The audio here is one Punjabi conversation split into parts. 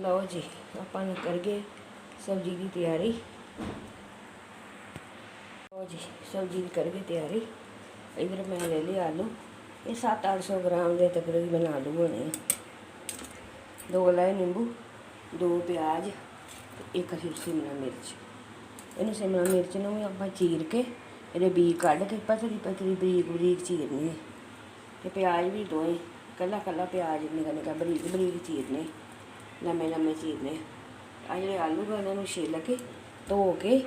ਲਓ ਜੀ, ਆਪਾਂ ਨੂੰ ਕਰਗੇ ਸਬਜ਼ੀ ਦੀ ਤਿਆਰੀ। ਲਓ ਜੀ, ਸਬਜ਼ੀ ਦੀ ਕਰਗੇ ਤਿਆਰੀ। ਇਧਰ ਮੈਂ ਲੈ ਲਿਆ ਆਲੂ। ਇਹ 7-800 ਗ੍ਰਾਮ ਦੇ ਤਕਰੀਬਨ ਆਲੂ ਹੋਣੇ ਆ। ਦੋ ਲੈ ਨਿੰਬੂ, ਦੋ ਪਿਆਜ਼ ਤੇ ਇੱਕ ਅਸੀਂ ਸ਼ਿਮਲਾ ਮਿਰਚ। ਇਹਨੂੰ ਸ਼ਿਮਲਾ ਮਿਰਚ ਨੂੰ ਵੀ ਆਪਾਂ ਚੀਰ ਕੇ ਇਹਦੇ ਬੀਜ ਕੱਢ ਕੇ ਪਤਲੀ ਪਤਲੀ ਬਰੀਕ ਬਰੀਕ ਚੀਰਨੀ ਹੈ ਤੇ ਪਿਆਜ਼ ਵੀ ਦੋਏ ਕੱਲਾ ਕੱਲਾ ਪਿਆਜ਼ ਨਿਕਾ ਨਿਕਾ ਬਰੀਕ ਬਰੀਕ ਚੀਰਨੇ। ਲੰਮੇ ਲੰਮੇ ਚੀਰਨੇ ਆ ਜਿਹੜੇ ਆਲੂ ਆ ਇਹਨਾਂ ਨੂੰ ਛਿੱਲ ਕੇ, ਧੋ ਕੇ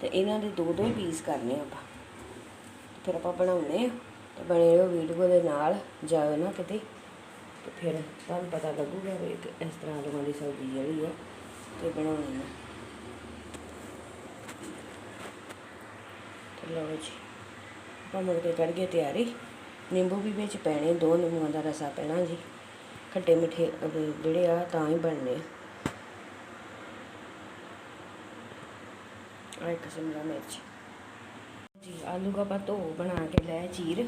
ਤੇ ਇਹਨਾਂ ਦੇ ਦੋ ਦੋ ਹੀ ਪੀਸ ਕਰਨੇ ਆਪਾਂ। ਫਿਰ ਆਪਾਂ ਬਣਾਉਣੇ ਆ ਤੇ ਬਣੇ ਰਹੋ ਵੀਡੀਓ ਦੇ ਨਾਲ, ਜਾਇਓ ਨਾ ਕਿਤੇ। ਤੇ ਫਿਰ ਤੁਹਾਨੂੰ ਪਤਾ ਲੱਗੂਗਾ ਵੀ ਇਸ ਤਰ੍ਹਾਂ ਆਲੂਆਂ ਦੀ ਸਬਜ਼ੀ ਜਿਹੜੀ ਆ, ਤੇ ਬਣਾਉਣੀ ਆ। ਤੇ ਲਓ ਜੀ, ਆਪਾਂ ਮੁੜ ਕੇ ਕਰ ਗਏ ਤਿਆਰੀ। ਨਿੰਬੂ ਵੀ ਵਿੱਚ ਪੈਣੇ, ਦੋ ਨਿੰਬੂਆਂ ਦਾ ਰਸਾ ਪੈਣਾ ਜੀ। ਖੱਟੇ ਮਿੱਠੇ ਜਿਹੜੇ ਆ, ਤਾਂ ਹੀ ਬਣਨੇ ਆ। ਇੱਕ ਸ਼ਿਮਲਾ ਮਿਰਚ। ਜੀ, ਆਲੂ ਦਾ ਆਪਾਂ ਧੋ ਬਣਾ ਕੇ ਲੈ ਚੀਰ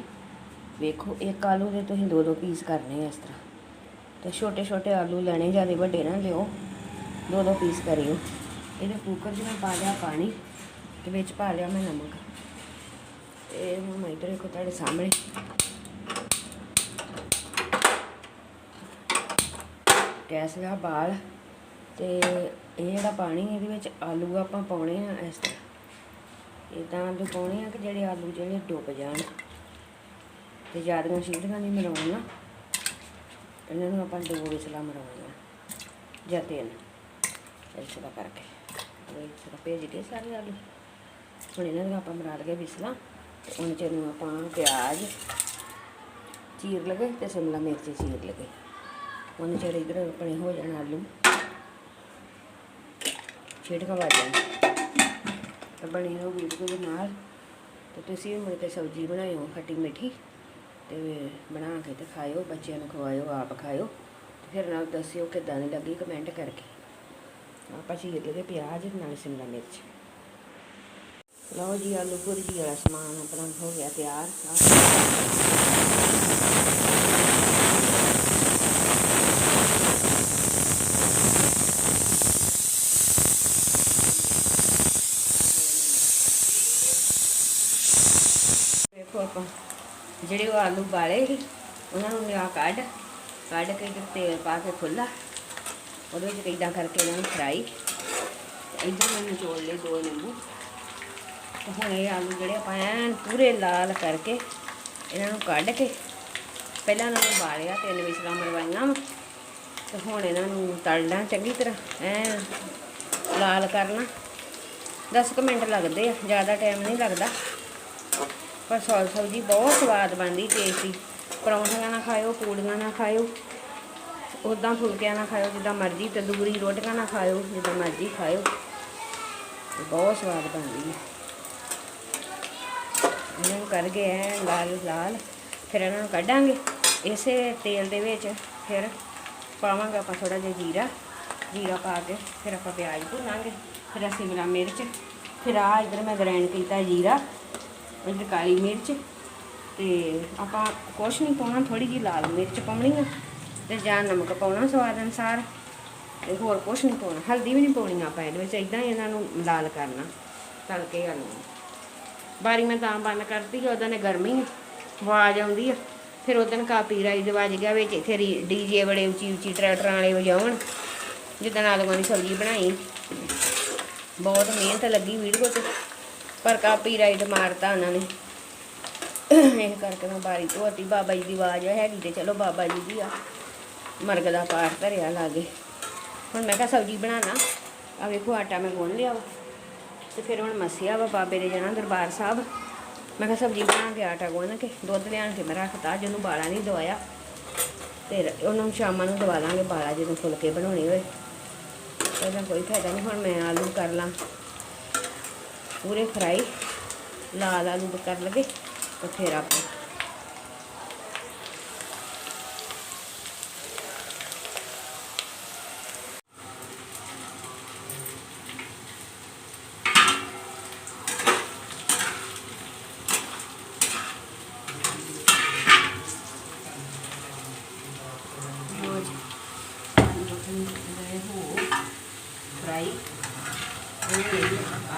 ਵੇਖੋ, ਇੱਕ ਆਲੂ ਦੇ ਤੁਸੀਂ ਦੋ ਦੋ ਪੀਸ ਕਰਨੇ ਇਸ ਤਰ੍ਹਾਂ। ਤੇ ਛੋਟੇ ਛੋਟੇ ਆਲੂ ਲੈਣੇ, ਜ਼ਿਆਦਾ ਵੱਡੇ ਨਾ ਲਿਓ। ਦੋ ਦੋ ਪੀਸ ਕਰਿਓ। ਇਹਦੇ ਕੁੱਕਰ 'ਚ ਮੈਂ ਪਾ ਲਿਆ ਪਾਣੀ ਤੇ ਵਿੱਚ ਪਾ ਲਿਆ ਮੈਂ ਨਮਕ। ਤੇ ਹੁਣ ਮੈਂ ਇਧਰ ਕੋ ਤੁਹਾਡੇ ਸਾਹਮਣੇ। ਗੈਸ ਦਾ ਬਾਲ ਤੇ ਇਹ ਜਿਹੜਾ ਪਾਣੀ ਇਹਦੇ ਵਿੱਚ ਆਲੂ ਆਪਾਂ ਪਾਉਣੇ ਆ ਇਸ ਤਰ੍ਹਾਂ। ਇਦਾਂ ਆਲੂ ਪਾਉਣੇ ਆ ਕਿ ਜਿਹੜੇ ਆਲੂ ਜਿਹੜੇ ਡੁੱਬ ਜਾਣ। ਤੇ ਜ਼ਿਆਦੀਆਂ ਸੀਟੀਆਂ ਨਹੀਂ ਮਰਾਉਣੀਆਂ ਇਹਨਾਂ ਨੂੰ ਆਪਾਂ ਦੋ ਵਿਸਲਾ ਮਰਾਉਣੀਆਂ ਜਾਂ ਤਿੰਨ ਇਸ ਤਰ੍ਹਾਂ ਕਰਕੇ। ਉਹ ਇਸ ਤਰ੍ਹਾਂ ਭੇਜ ਕੇ ਸਾਰੇ ਆਲੂ। ਹੁਣ ਇਹਨਾਂ ਨੂੰ ਆਪਾਂ ਮਰਾ ਲਗੇ ਵਿਸਲਾ ਤੇ ਉਹਨਾਂ ਚ ਨੂੰ ਆਪਾਂ ਪਿਆਜ਼ ਚੀਰ ਲਗੇ ਤੇ ਸ਼ਿਮਲਾ ਮਿਰਚ ਚੀਰ ਲਗੇ ਉਹਨੇ ਚਿਰ ਇਧਰ ਆਪਣੇ ਹੋ ਜਾਣ ਆਲੂ। ਛਿੜਕਾ ਵਾਜਣ ਤਾਂ ਬਣੀ ਰਹੋ ਵੀਡੀਓ ਦੇ ਨਾਲ। ਤੇ ਤੁਸੀਂ ਵੀ ਮੁੜ ਕੇ ਸਬਜ਼ੀ ਬਣਾਇਓ ਖੱਟੀ ਮਿੱਠੀ। ਤੇ ਬਣਾ ਕੇ ਤੇ ਖਾਇਓ, ਬੱਚਿਆਂ ਨੂੰ ਖਵਾਇਓ, ਆਪ ਖਾਇਓ। ਤੇ ਫਿਰ ਨਾਲ ਦੱਸਿਓ ਕਿਦਾਂ ਦੀ ਲੱਗੀ ਕਮੈਂਟ ਕਰਕੇ। ਆਪਾਂ ਚੀਰ ਲਗੇ ਪਿਆਜ਼, ਨਾਲ ਸ਼ਿਮਲਾ ਮਿਰਚ। ਲਓ ਜੀ, ਆਲੂ ਭੁਰਜੀ ਵਾਲਾ ਸਮਾਨ ਆਪਣਾ ਹੋ ਗਿਆ ਤਿਆਰ। ਜਿਹੜੇ ਉਹ ਆਲੂ ਬਾਲੇ ਸੀ, ਉਹਨਾਂ ਨੂੰ ਨਿਆ ਕੱਢ ਕੱਢ ਕੇ ਤੇਲ ਪਾ ਕੇ ਖੁੱਲਾ ਉਹਦੇ ਵਿੱਚ ਕਿੱਦਾਂ ਕਰਕੇ ਇਹਨਾਂ ਨੂੰ ਫਰਾਈ। ਇਧਰ ਮੈਂ ਨਿਚੋੜ ਲਏ ਦੋ ਨਿੰਬੂ। ਤੇ ਹੁਣ ਇਹ ਆਲੂ ਜਿਹੜੇ ਆਪਾਂ ਐਨ ਪੂਰੇ ਲਾਲ ਕਰਕੇ ਇਹਨਾਂ ਨੂੰ ਕੱਢ ਕੇ ਪਹਿਲਾਂ ਇਹਨਾਂ ਨੂੰ ਬਾਲਿਆ ਤਿੰਨ ਵਿਸਲਾਂ ਮਰਵਾਈਆਂ ਵਾ। ਤੇ ਹੁਣ ਇਹਨਾਂ ਨੂੰ ਤਲਣਾ ਚੰਗੀ ਤਰ੍ਹਾਂ, ਐਨ ਲਾਲ ਕਰਨਾ। 10 ਕੁ ਮਿੰਟ ਲੱਗਦੇ ਆ, ਜ਼ਿਆਦਾ ਟਾਈਮ ਨਹੀਂ ਲੱਗਦਾ। ਪਰ ਸੌਲ ਸਬਜ਼ੀ ਬਹੁਤ ਸਵਾਦ ਬਣਦੀ ਟੇਸਟੀ ਪਰੌਂਠੀਆਂ ਨਾਲ ਖਾਇਓ, ਪੂੜੀਆਂ ਨਾਲ ਖਾਇਓ ਉਦਾਂ ਫੁਲਕਿਆਂ ਨਾਲ ਖਾਇਓ, ਜਿੱਦਾਂ ਮਰਜ਼ੀ, ਤੰਦੂਰੀ ਰੋਟੀਆਂ ਨਾਲ ਖਾਇਓ, ਜਿੱਦਾਂ ਮਰਜ਼ੀ ਖਾਇਓ। ਬਹੁਤ ਸਵਾਦ ਬਣਦੀ ਹੈ। ਇਹਨਾਂ ਨੂੰ ਕਰਕੇ ਗਏ ਐ, ਲਾਲ ਲਾਲ। ਫਿਰ ਇਹਨਾਂ ਨੂੰ ਕੱਢਾਂਗੇ। ਇਸੇ ਤੇਲ ਦੇ ਵਿੱਚ ਫਿਰ ਪਾਵਾਂਗੇ ਆਪਾਂ ਥੋੜਾ ਜਿਹਾ ਜੀਰਾ। ਜੀਰਾ ਪਾ ਕੇ ਫਿਰ ਆਪਾਂ ਪਿਆਜ਼ ਭੁੰਨਾਂਗੇ। ਫਿਰ ਅਸੀਂ ਮਿਰਚ। ਫਿਰ ਆ ਇਧਰ ਮੈਂ ਗ੍ਰਾਈਂਡ ਕੀਤਾ ਜੀਰਾ। ਇਧਰ ਕਾਲੀ ਮਿਰਚ ਤੇ ਆਪਾਂ ਕੁਛ ਨਹੀਂ ਪਾਉਣਾ ਥੋੜੀ ਜੀ ਲਾਲ ਮਿਰਚ ਪਾਉਣੀ ਆ ਤੇ ਜਾਂ ਨਮਕ ਪਾਉਣਾ ਸਵਾਦ ਅਨਸਾਰ ਤੇ ਹੋਰ ਕੁਛ ਨਹੀਂ ਪਾਉਣਾ। ਹਲਦੀ ਵੀ ਨਹੀਂ ਪਾਉਣੀ ਆਪਾਂ ਇਹਦੇ ਵਿੱਚ ਇਦਾਂ ਹੀ ਇਹਨਾਂ ਨੂੰ ਲਾਲ ਕਰਨਾ ਤਲ ਕੇ ਆਲੂ ਬਾਰੀ ਮੈਂ ਤਾਂ ਬੰਦ ਕਰਤੀ ਉਹਦਾਂ ਨੇ ਗਰਮੀ ਆਵਾਜ਼ ਆਉਂਦੀ ਆ। ਫਿਰ ਉਦੋਂ ਦੇ ਵੱਜ ਗਿਆ ਵਿੱਚ ਇੱਥੇ ਡੀਜੇ ਬੜੇ ਉੱਚੀ ਉੱਚੀ ਟਰੈਕਟਰਾਂ ਵਾਲੇ ਵਜਾਉਣ, ਜਿੱਦਾਂ ਆਲੂਆਂ ਦੀ ਸਬਜ਼ੀ ਬਣਾਈ। ਬਹੁਤ ਮਿਹਨਤ ਲੱਗੀ ਵੀਡੀਓ ਤੇ ਪਰ ਕਾਪੀ ਕਾਪੀਰਾਈਟ ਮਾਰਤਾ ਉਹਨਾਂ ਨੇ। ਇਹ ਕਰਕੇ ਮੈਂ ਬਾਰੀ ਧੋਤੀ, ਬਾਬਾ ਜੀ ਦੀ ਆਵਾਜ਼ ਹੈਗੀ ਤੇ ਚਲੋ ਬਾਬਾ ਜੀ ਦੀ ਆ। ਮਰਗ ਦਾ ਪਾਠ ਧਰਿਆ ਲਾਗੇ। ਹੁਣ ਮੈਂ ਕਿਹਾ ਸਬਜ਼ੀ ਬਣਾਣਾ। ਆ ਵੇਖੋ ਆਟਾ ਮੈਂ ਗੁੰਨ ਲਿਆ ਵਾ। ਤੇ ਫਿਰ ਹੁਣ ਮਸਿਆ ਵਾ ਬਾਬੇ ਦੇ ਜਾਣਾ ਦਰਬਾਰ ਸਾਹਿਬ। ਮੈਂ ਕਿਹਾ ਸਬਜ਼ੀ ਬਣਾ ਕੇ ਆਟਾ ਗੁੰਨ ਕੇ ਦੁੱਧ ਲਿਆਣ ਕੇ ਮੈਂ ਰੱਖਤਾ, ਜਿਹਨੂੰ ਬਾਲਾ ਨਹੀਂ ਦਵਾਇਆ। ਤੇ ਉਹਨੂੰ ਸ਼ਾਮਾਂ ਨੂੰ ਦਵਾ ਲਾਂਗੇ ਬਾਲਾ, ਜਦੋਂ ਫੁਲਕੇ ਬਣਾਉਣੇ ਹੋਏ। ਇਹਦਾ ਕੋਈ ਫਾਇਦਾ ਨਹੀਂ, ਹੁਣ ਮੈਂ ਆਲੂ ਕਰ ਲਾਂ। ਪੂਰੇ ਫਰਾਈ ਲਾਲ ਆਲੂ ਕਰ ਲਗੇ ਤੇ ਫਿਰ ਆਪਾਂ ਲਓ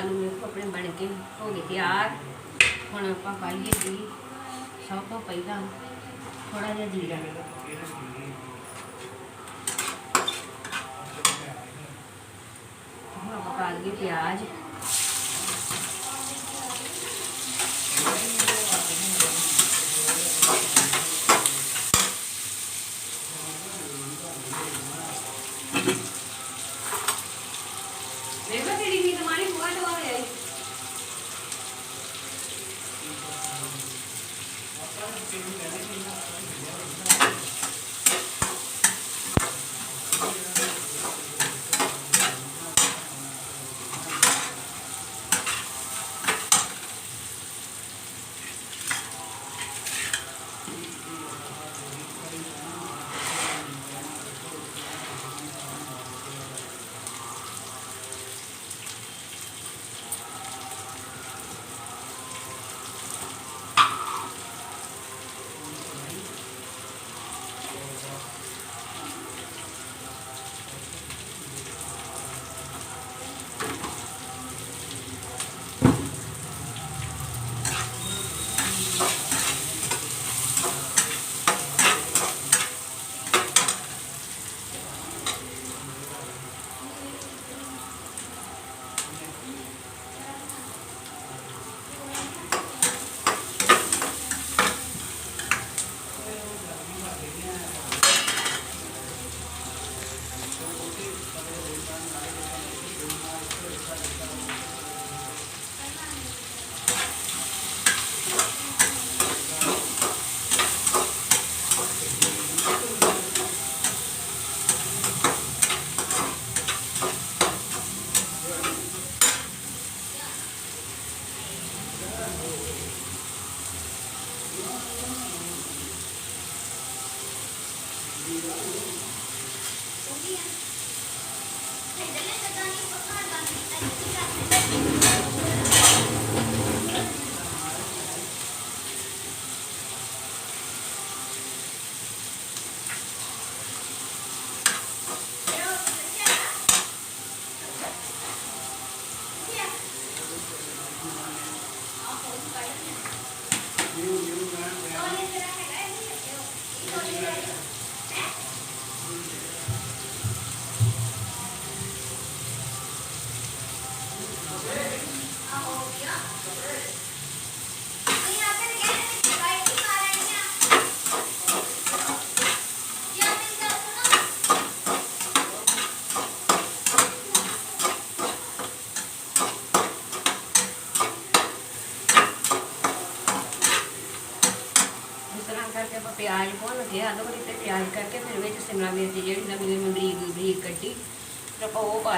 ਆਲੂ ਵੇਖੋ ਆਪਣੇ ਬਣ ਕੇ ਹੋ ਗਏ ਤਿਆਰ। ਹੁਣ ਆਪਾਂ ਪਾਈਏ ਜੀ, ਸਭ ਤੋਂ ਪਹਿਲਾਂ ਥੋੜਾ ਜਿਹਾ ਜੀਰਾ। ਹੁਣ ਆਪਾਂ ਪਾ ਲਈਏ ਪਿਆਜ਼।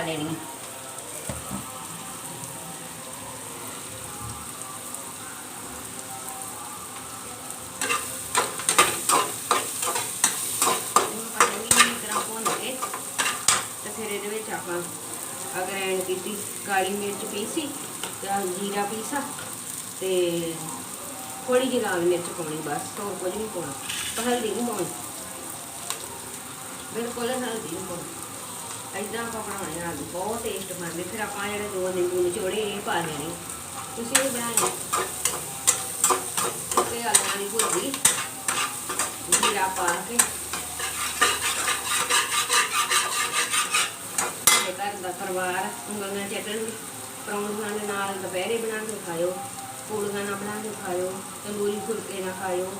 ਆਪਾਂ ਉਹ ਪਾ ਲੈਣੀ ਹੈ ਆਪਾਂ ਚੰਗੀ ਕੀਤੀ ਕਾਲੀ ਮਿਰਚ ਪੀਸੀ ਤੇ ਜੀਰਾ ਪੀਸਾ ਤੇ ਥੋੜੀ ਜਿਹੀ ਲਾਲ ਮਿਰਚ ਪਾਉਣੀ ਬਸ, ਹੋਰ ਕੁਝ ਨਹੀਂ ਪਾਉਣਾ। ਹਲਦੀ ਨਹੀਂ ਪਾਉਣੀ। ਬਿਲਕੁਲ ਹਲਦੀ ਨਹੀਂ ਪਾਉਣੀ। ਐਦਾਂ ਆਪਾਂ ਬਣਾਉਣੇ ਆਲੂ ਬਹੁਤ ਟੇਸਟ ਬਣਦੇ। ਫਿਰ ਆਪਾਂ ਜਿਹੜੇ ਦੋ ਨਿੰਬੂ ਨਿਚੋੜੇ ਇਹ ਪਾ ਦੇਣੇ। ਤੁਸੀਂ ਵੀ ਬਣਾਏ ਤੇ ਆਲੂਆਂ ਦੀ ਭੁਰਜੀ, ਜੀਰਾ ਪਾ ਕੇ। ਸਾਡੇ ਘਰ ਦਾ ਪਰਿਵਾਰ ਉਂਗਲਾਂ ਚੱਟਣ ਪਰੌਂਠਿਆਂ ਦੇ ਨਾਲ ਦੁਪਹਿਰੇ ਬਣਾ ਕੇ ਖਾਇਓ ਪੂੜੀਆਂ ਨਾਲ ਬਣਾ ਕੇ ਖਾਇਓ, ਤੰਦੂਰੀ ਫੁਲਕੇ ਨਾਲ ਖਾਇਓ।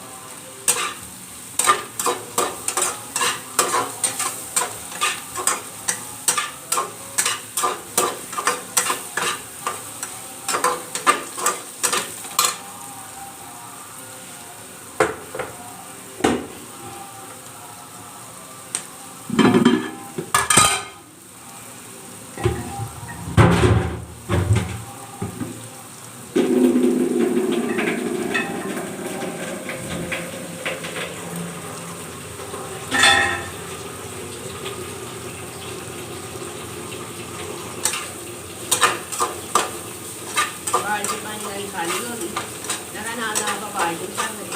ano nun, nakanaang babae kung saan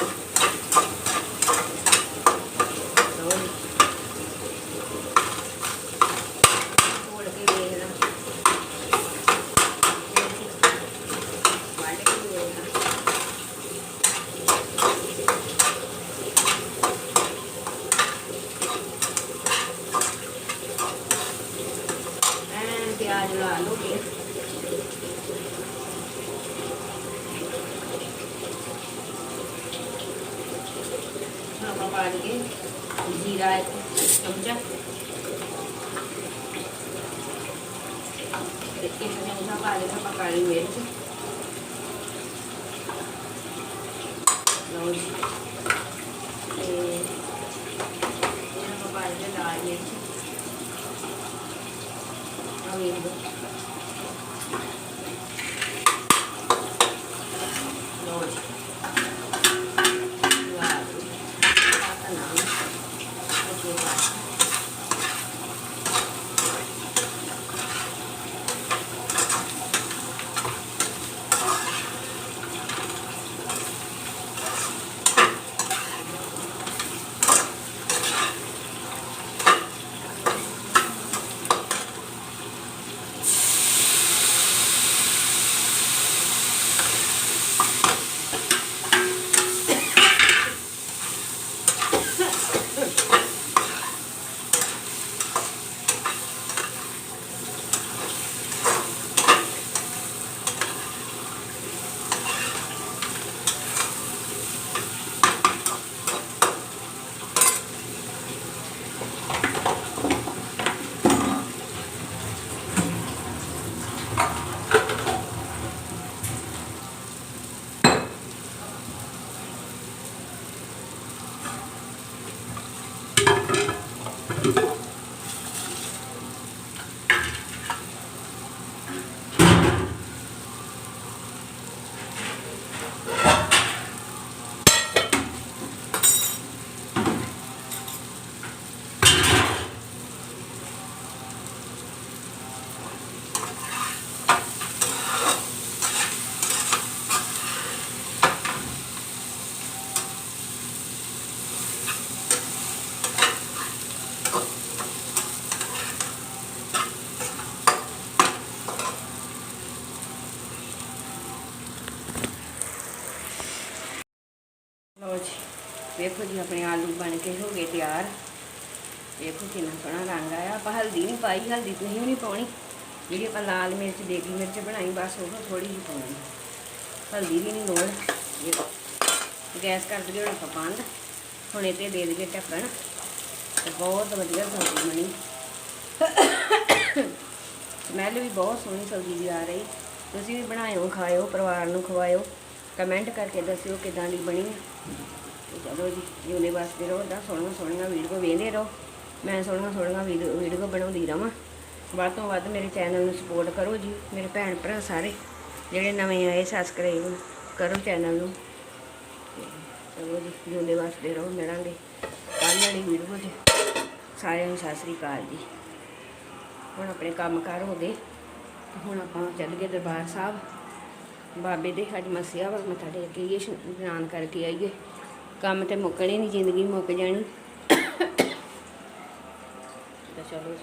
ਵੇਖੋ ਜੀ, ਆਪਣੇ ਆਲੂ ਬਣ ਕੇ ਹੋ ਗਏ ਤਿਆਰ। ਵੇਖੋ ਕਿੰਨਾ ਸੋਹਣਾ ਰੰਗ ਆਇਆ। ਆਪਾਂ ਹਲਦੀ ਨਹੀਂ ਪਾਈ, ਹਲਦੀ ਤੁਸੀਂ ਵੀ ਨਹੀਂ ਪਾਉਣੀ। ਜਿਹੜੀ ਆਪਾਂ ਲਾਲ ਮਿਰਚ, ਦੇਗੀ ਮਿਰਚ ਬਣਾਈ, ਬਸ ਉਹ ਥੋੜੀ ਜਿਹੀ ਪਾਉਣੀ। ਹਲਦੀ ਵੀ ਨਹੀਂ ਲੋੜ। ਵੇਖੋ ਗੈਸ ਕਰ ਦਈਏ ਹੁਣ ਆਪਾਂ ਬੰਦ। ਹੁਣ ਇਹ ਤੇ ਦੇ ਦਈਏ ਢੱਕਣ। ਤੇ ਬਹੁਤ ਵਧੀਆ ਸਬਜ਼ੀ ਬਣੀ। ਸਮੈਲ ਵੀ ਬਹੁਤ ਸੋਹਣੀ ਸਬਜ਼ੀ ਦੀ ਆ ਰਹੀ। ਤੁਸੀਂ ਵੀ ਬਣਾਇਓ, ਖਾਇਓ, ਪਰਿਵਾਰ ਨੂੰ ਖਵਾਇਓ। ਕਮੈਂਟ ਕਰਕੇ ਦੱਸਿਓ ਕਿਦਾਂ ਦੀ ਬਣੀ। ਚਲੋ ਜੀ ਜਿਉਂਦੇ ਦੇ ਰਹੋ ਦਾ ਸੋਹਣੀਆਂ ਸੋਹਣੀਆਂ ਵੀਡੀਓ ਵੇਖਦੇ ਰਹੋ। ਮੈਂ ਸੋਹਣੀਆਂ ਸੋਹਣੀਆਂ ਵੀਡੀਓ ਵੀਡੀਓ ਬਣਾਉਂਦੀ ਰਵਾਂ। ਵੱਧ ਤੋਂ ਵੱਧ ਮੇਰੇ ਚੈਨਲ ਨੂੰ ਸਪੋਰਟ ਕਰੋ ਜੀ, ਮੇਰੇ ਭੈਣ ਭਰਾ ਸਾਰੇ, ਜਿਹੜੇ ਨਵੇਂ ਆਏ ਸਬਸਕ੍ਰਾਈਬ ਕਰੋ ਚੈਨਲ ਨੂੰ। ਚਲੋ ਜੀ ਜਿਉਂਦੇ ਦੇ ਰਹੋ ਮਿਲਾਂਗੇ ਕੱਲ੍ਹ ਵਾਲੀ ਵੀਡੀਓ 'ਚ ਸਾਰਿਆਂ ਨੂੰ ਸਤਿ ਸ੍ਰੀ ਅਕਾਲ ਜੀ। ਹੁਣ ਆਪਣੇ ਕੰਮ ਕਾਰ ਹੋ ਗਏ ਹੁਣ ਆਪਾਂ ਚੱਲ ਗਏ ਦਰਬਾਰ ਸਾਹਿਬ। ਬਾਬੇ ਦੇ ਅੱਜ ਮਸਿਆ ਵਾ ਮੱਥਾ ਟੇਕ ਕੇ ਆਈਏ, ਇਸ਼ਨਾਨ ਕਰਕੇ ਆਈਏ। ਕੰਮ ਤੇ ਮੁੱਕਣੇ ਨਹੀਂ ਜ਼ਿੰਦਗੀ ਮੁੱਕ ਜਾਣੀ। ਤਾਂ ਚਲੋ